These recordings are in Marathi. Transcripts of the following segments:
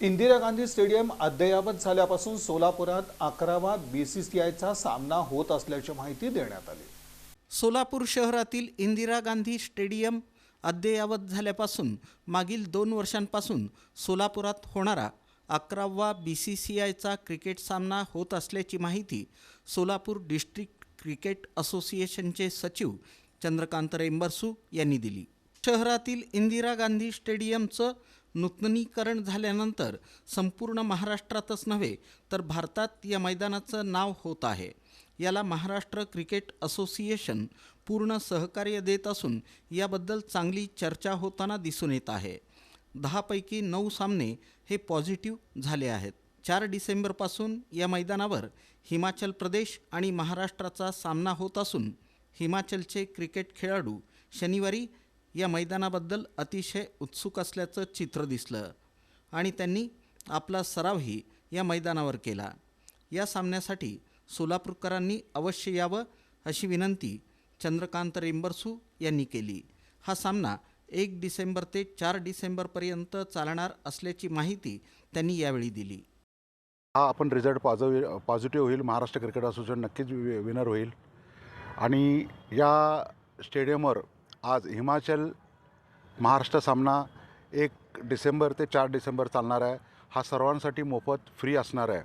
इंदिरा गांधी स्टेडियम अद्ययावत झाल्यापासून सोलापुरात अकरावा बी सी सी आयचा सामना होत असल्याची माहिती देण्यात आली. सोलापूर शहरातील इंदिरा गांधी स्टेडियम अद्ययावत झाल्यापासून मागील दोन वर्षांपासून सोलापुरात होणारा अकरावा बी सी सी आयचा क्रिकेट सामना होत असल्याची माहिती सोलापूर डिस्ट्रिक्ट क्रिकेट असोसिएशनचे सचिव चंद्रकांत रेंबरसू यांनी दिली. शहरातील इंदिरा गांधी स्टेडियमचं नूतनीकरण झाल्यानंतर संपूर्ण महाराष्ट्रातच नव्हे तर भारतात या मैदानाचं नाव होत आहे. याला महाराष्ट्र क्रिकेट असोसिएशन पूर्ण सहकार्य देत असून याबद्दल चांगली चर्चा होताना दिसून येत आहे. दहापैकी नऊ सामने हे पॉझिटिव्ह झाले आहेत. चार डिसेंबरपासून या मैदानावर हिमाचल प्रदेश आणि महाराष्ट्राचा सामना होत असून हिमाचलचे क्रिकेट खेळाडू शनिवारी या मैदानाबद्दल अतिशय उत्सुक असल्याचं चित्र दिसलं आणि त्यांनी आपला सरावही या मैदानावर केला. या सामन्यासाठी सोलापूरकरांनी अवश्य यावं अशी विनंती चंद्रकांत रेंबरसू यांनी केली. हा सामना एक डिसेंबर ते चार डिसेंबरपर्यंत चालणार असल्याची माहिती त्यांनी यावेळी दिली. हा आपण रिझल्ट पॉझिटिव्ह पॉझिटिव्ह होईल महाराष्ट्र क्रिकेट असोसिएशन नक्कीच वि विनर होईल. आणि या स्टेडियमवर आज हिमाचल महाराष्ट्र सामना एक डिसेंबर ते चार डिसेंबर चालणार आहे. हा सर्वांसाठी मोफत फ्री असणार आहे.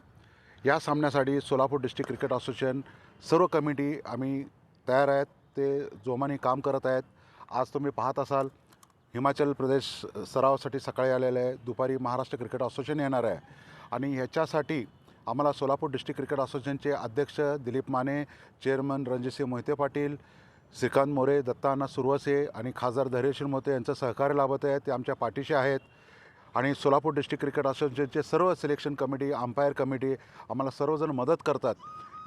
या सामन्यासाठी सोलापूर डिस्ट्रिक्ट क्रिकेट असोसिएशन सर्व कमिटी आम्ही तयार आहेत. ते जोमाने काम करत आहेत. आज तुम्ही पाहत असाल हिमाचल प्रदेश सरावासाठी सकाळी आलेलं आहे. दुपारी महाराष्ट्र क्रिकेट असोसिएशन येणार आहे. आणि ह्याच्यासाठी आम्हाला सोलापूर डिस्ट्रिक्ट क्रिकेट असोसिएशनचे अध्यक्ष दिलीप माने चेअरमन रणजितसिंह मोहिते पाटील श्रीकांत मोरे दत्ताना सुरवसे आणि खासदार धैर्यशील मोते यांचं सहकार्य लाभत आहे ते आमच्या पाठीशी आहेत. आणि सोलापूर डिस्ट्रिक्ट क्रिकेट असोसिएशनचे सर्व सिलेक्शन कमिटी अंपायर कमिटी आम्हाला सर्वजण मदत करतात.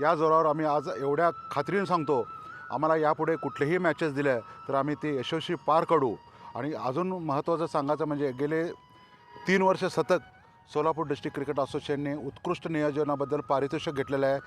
या जोरावर आम्ही आज एवढ्या खात्रीने सांगतो आम्हाला यापुढे कुठलेही मॅचेस दिल्या तर आम्ही ते यशस्वी पार काढू आणि अजून महत्त्वाचं सांगायचं म्हणजे गेले तीन वर्ष सतत सोलापूर डिस्ट्रिक्ट क्रिकेट असोसिएशनने उत्कृष्ट नियोजनाबद्दल पारितोषिक घेतलेलं आहे.